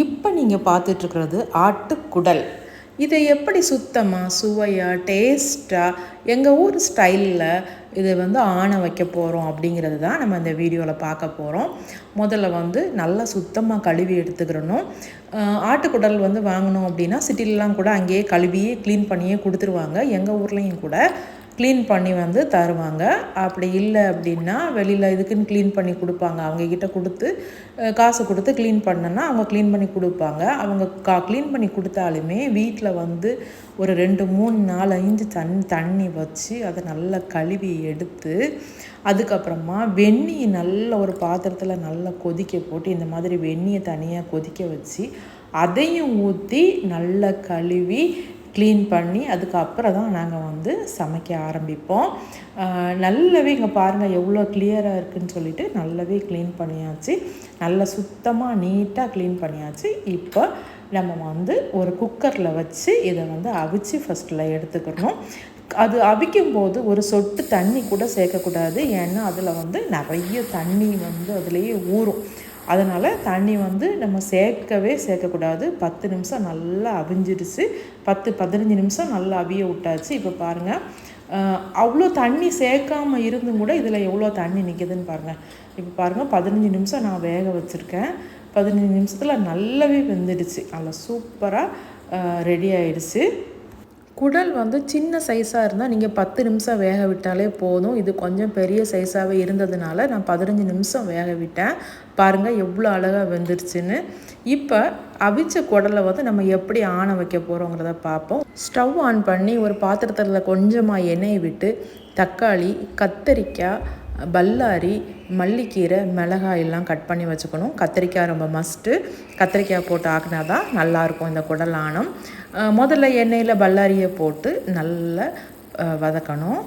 இப்போ நீங்கள் பார்த்துட்ருக்கிறது ஆட்டுக்குடல். இதை எப்படி சுத்தமாக சுவையாக டேஸ்ட்டாக எங்கள் ஊர் ஸ்டைலில் இதை வந்து ஆணை வைக்க போகிறோம் அப்படிங்கிறது தான் நம்ம இந்த வீடியோவில் பார்க்க போகிறோம் முதல்ல வந்து நல்லா சுத்தமாக கழுவி எடுத்துக்கிறணும். ஆட்டுக்குடல் வந்து வாங்கணும் அப்படின்னா சிட்டிலலாம் கூட அங்கேயே கழுவியே க்ளீன் பண்ணியே கொடுத்துருவாங்க. எங்கள் ஊர்லேயும் கூட க்ளீன் பண்ணி வந்து தருவாங்க. அப்படி இல்லை அப்படின்னா வெளியில் இதுக்குன்னு க்ளீன் பண்ணி கொடுப்பாங்க. அவங்கக்கிட்ட கொடுத்து காசு கொடுத்து க்ளீன் பண்ணனா அவங்க க்ளீன் பண்ணி கொடுப்பாங்க. அவங்க கா க்ளீன் பண்ணி கொடுத்தாலுமே வீட்டில் வந்து ஒரு ரெண்டு மூணு நாலு ஐந்து தண் தண்ணி வச்சு அதை நல்லா கழுவி எடுத்து அதுக்கப்புறமா வெந்நியை நல்ல ஒரு பாத்திரத்தில் நல்லா கொதிக்க போட்டு இந்த மாதிரி வெந்நியை தனியாக கொதிக்க வச்சு அதையும் ஊற்றி நல்லா கழுவி க்ளீன் பண்ணி அதுக்கப்புறம் தான் நாங்கள் வந்து சமைக்க ஆரம்பிப்போம். நல்லாவே இங்கே பாருங்கள் எவ்வளோ கிளியராக இருக்குன்னு சொல்லிட்டு நல்லாவே க்ளீன் பண்ணியாச்சு. நல்லா சுத்தமாக நீட்டாக க்ளீன் பண்ணியாச்சு. இப்போ நம்ம வந்து ஒரு குக்கரில் வச்சு இதை வந்து அவிச்சு ஃபஸ்ட்டில் எடுத்துக்கணும். அது அவிக்கும் போது ஒரு சொட்டு தண்ணி கூட சேர்க்கக்கூடாது. ஏன்னா அதில் வந்து நிறைய தண்ணி வந்து அதுலேயே ஊறும். அதனால் தண்ணி வந்து நம்ம சேர்க்கவே சேர்க்கக்கூடாது. பத்து நிமிஷம் நல்லா அவிஞ்சிடுச்சு. பத்து பதினஞ்சு நிமிஷம் நல்லா அவிய விட்டாச்சு. இப்போ பாருங்கள் அவ்வளோ தண்ணி சேர்க்காமல் இருந்தும் கூட இதில் எவ்வளோ தண்ணி நிற்கிதுன்னு பாருங்கள் இப்போ பாருங்கள் பதினஞ்சு நிமிஷம் நான் வேக வச்சுருக்கேன். பதினஞ்சு நிமிஷத்தில் நல்லாவே வெந்துடுச்சு. நல்லா சூப்பராக ரெடி ஆயிடுச்சு. குடல் வந்து சின்ன சைஸாக இருந்தால் நீங்கள் பத்து நிமிஷம் வேக விட்டாலே போதும். இது கொஞ்சம் பெரிய சைஸாகவே இருந்ததுனால நான் பதினஞ்சு நிமிஷம் வேக விட்டேன். பாருங்கள் எவ்வளோ அழகாக வெந்துருச்சுன்னு. இப்போ அவிச்ச குடலை வந்து நம்ம எப்படி ஆணை வைக்க போகிறோங்கிறத பார்ப்போம். ஸ்டவ் ஆன் பண்ணி ஒரு பாத்திரத்தில் கொஞ்சமாக எண்ணெய் விட்டு தக்காளி கத்தரிக்காய் பல்லாரி மல்லிக்கீரை மிளகாயெல்லாம் கட் பண்ணி வச்சுக்கணும். கத்திரிக்காய் ரொம்ப மஸ்ட்டு கத்திரிக்காய் போட்டு ஆக்கினா தான் நல்லாயிருக்கும் இந்த குடல் ஆணம் முதல்ல எண்ணெயில் பல்லாரியை போட்டு நல்லா வதக்கணும்.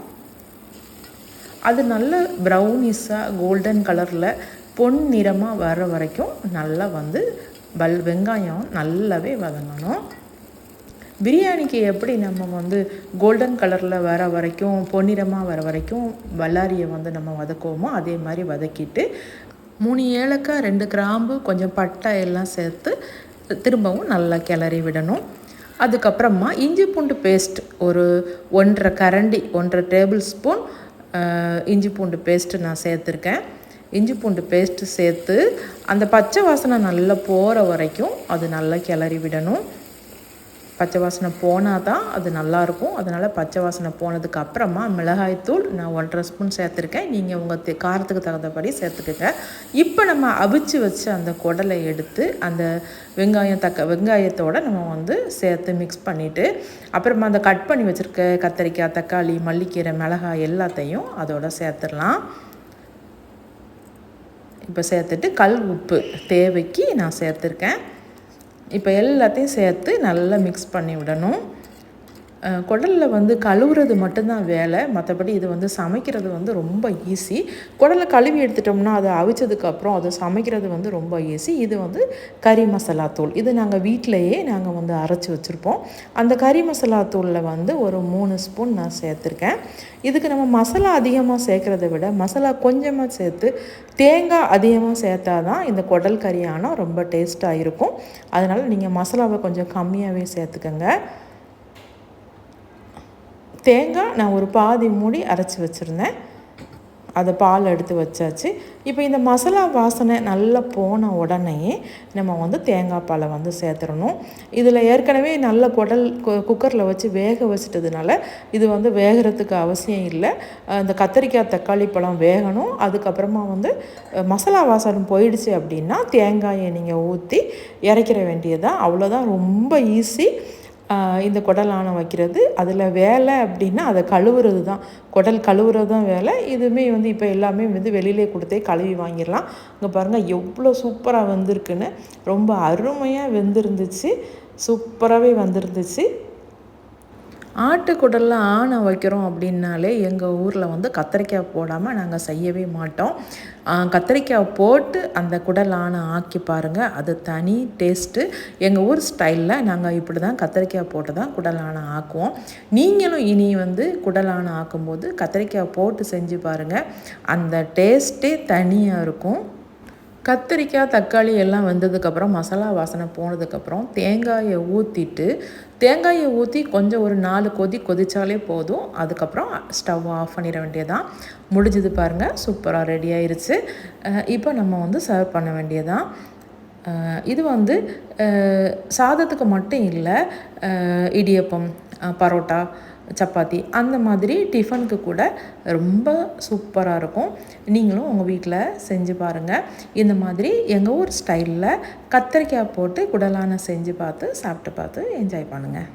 அது நல்ல ப்ரௌனிஸாக கோல்டன் கலரில் பொன் நிறமாக வர வரைக்கும் நல்லா வந்து பல் வெங்காயம் நல்லாவே வதங்கணும். பிரியாணிக்கு எப்படி நம்ம வந்து கோல்டன் கலரில் வர வரைக்கும் பொன்னிறமாக வர வரைக்கும் வல்லாரியை வந்து நம்ம வதக்குவோமோ அதே மாதிரி வதக்கிட்டு மூணு ஏலக்காய் ரெண்டு கிராம்பு கொஞ்சம் பட்டை எல்லாம் சேர்த்து திரும்பவும் நல்லா கிளறி விடணும். அதுக்கப்புறமா இஞ்சி பூண்டு பேஸ்ட் ஒரு ஒன்றரை கரண்டி ஒன்றரை டேபிள் ஸ்பூன் இஞ்சி பூண்டு பேஸ்ட்டு நான் சேர்த்துருக்கேன். இஞ்சி பூண்டு பேஸ்ட்டு சேர்த்து அந்த பச்சை வாசனை நல்லா போகிற வரைக்கும் அது நல்லா கிளறி விடணும். பச்சை வாசனை போனால் தான் அது நல்லாயிருக்கும். அதனால் பச்சை வாசனை போனதுக்கு அப்புறமா மிளகாய்த்தூள் நான் ஒன்றரை ஸ்பூன் சேர்த்துருக்கேன். நீங்கள் உங்கள் காரத்துக்கு தகுந்தபடி சேர்த்துக்கோங்க. இப்போ நம்ம அவிச்சு வச்சு அந்த குடலை எடுத்து அந்த வெங்காயம் தக்க வெங்காயத்தோடு நம்ம வந்து சேர்த்து மிக்ஸ் பண்ணிவிட்டு அப்புறமா அந்த கட் பண்ணி வச்சுருக்க கத்தரிக்காய் தக்காளி மல்லிக்கீரை மிளகாய் எல்லாத்தையும் அதோட சேர்த்துடலாம். இப்போ சேர்த்துட்டு கல் உப்பு தேவைக்கு நான் சேர்த்துருக்கேன். இப்போ எல்லாத்தையும் சேர்த்து நல்லா மிக்ஸ் பண்ணி விடணும். குடலில் வந்து கழுவுறது மட்டும்தான் வேலை. மற்றபடி இது வந்து சமைக்கிறது வந்து ரொம்ப ஈஸி குடலை கழுவி எடுத்துட்டோம்னா அதை அவிச்சதுக்கப்புறம் அதை சமைக்கிறது வந்து ரொம்ப ஈஸி இது வந்து கறி மசாலா தூள். இது நாங்கள் வீட்டிலையே நாங்கள் வந்து அரைச்சி வச்சுருப்போம். அந்த கறி மசாலா தூளில் வந்து ஒரு மூணு ஸ்பூன் நான் சேர்த்துருக்கேன். இதுக்கு நம்ம மசாலா அதிகமாக சேர்க்குறத விட மசாலா கொஞ்சமாக சேர்த்து தேங்காய் அதிகமாக சேர்த்தா தான் இந்த குடல் கறியானம் ரொம்ப டேஸ்ட்டாக இருக்கும். அதனால் நீங்கள் மசாலாவை கொஞ்சம் கம்மியாகவே சேர்த்துக்கோங்க. தேங்காய் நான் ஒரு பாதி மூடி அரைச்சி வச்சுருந்தேன். அதை பால் எடுத்து வச்சாச்சு. இப்போ இந்த மசாலா வாசனை நல்லா போன உடனே நம்ம வந்து தேங்காய் பாலை வந்து சேர்த்துடணும். இதில் ஏற்கனவே நல்ல குடல் குக்கரில் வச்சு வேக வச்சிட்டதுனால இது வந்து வேகிறதுக்கு அவசியம் இல்லை. இந்த கத்திரிக்காய் தக்காளி பழம் வேகணும். அதுக்கப்புறமா வந்து மசாலா வாசனை போயிடுச்சு அப்படின்னா தேங்காயை நீங்கள் ஊற்றி இறக்கிற வேண்டியதுதான். அவ்வளோதான் ரொம்ப ஈஸி இந்த குடல் குடலான வைக்கிறது. அதில் வேலை அப்படின்னா அதை கழுவுறது தான். குடல் கழுவுறது தான் வேலை. இதுவுமே வந்து இப்போ எல்லாமே வந்து வெளியிலே கொடுத்தே கழுவி வாங்கிடலாம். இங்கே பாருங்கள் எவ்வளோ சூப்பராக வந்திருக்குன்னு. ரொம்ப அருமையாக வெந்திருந்துச்சு. சூப்பராகவே வந்திருந்துச்சு. ஆட்டுக்குடலில் ஆணை வைக்கிறோம் அப்படின்னாலே எங்கள் ஊரில் வந்து கத்திரிக்காய் போடாமல் நாங்கள் செய்யவே மாட்டோம். கத்திரிக்காய் போட்டு அந்த குடல் ஆணை ஆக்கி பாருங்கள் அது தனி டேஸ்ட்டு எங்கள் ஊர் ஸ்டைலில் நாங்கள் இப்படி தான் கத்திரிக்காய் போட்டு தான் குடல் ஆணை ஆக்குவோம். நீங்களும் இனி வந்து குடல் ஆணை ஆக்கும்போது கத்திரிக்காய் போட்டு செஞ்சு பாருங்கள் அந்த டேஸ்ட்டே தனியாக இருக்கும். கத்திரிக்காய் தக்காளி எல்லாம் வெந்ததுக்கப்புறம் மசாலா வாசனை போனதுக்கப்புறம் தேங்காயை ஊற்றிட்டு தேங்காயை ஊற்றி கொஞ்சம் ஒரு நாலு கொதி கொதித்தாலே போதும். அதுக்கப்புறம் ஸ்டவ் ஆஃப் பண்ணிட வேண்டியதான் முடிஞ்சது பாருங்கள் சூப்பராக ரெடி ஆயிடுச்சு இப்போ நம்ம வந்து சர்வ் பண்ண வேண்டியதான் இது வந்து சாதத்துக்கு மட்டும் இல்லை இடியப்பம் பரோட்டா சப்பாத்தி அந்த மாதிரி டிஃபனுக்கு கூட ரொம்ப சூப்பராக இருக்கும். நீங்களும் உங்கள் வீட்டில் செஞ்சு பாருங்கள் இந்த மாதிரி எங்கள் ஊர் ஸ்டைலில் கத்திரிக்காய் போட்டு குடலான செஞ்சு பார்த்து சாப்பிட்டு பார்த்து என்ஜாய் பண்ணுங்கள்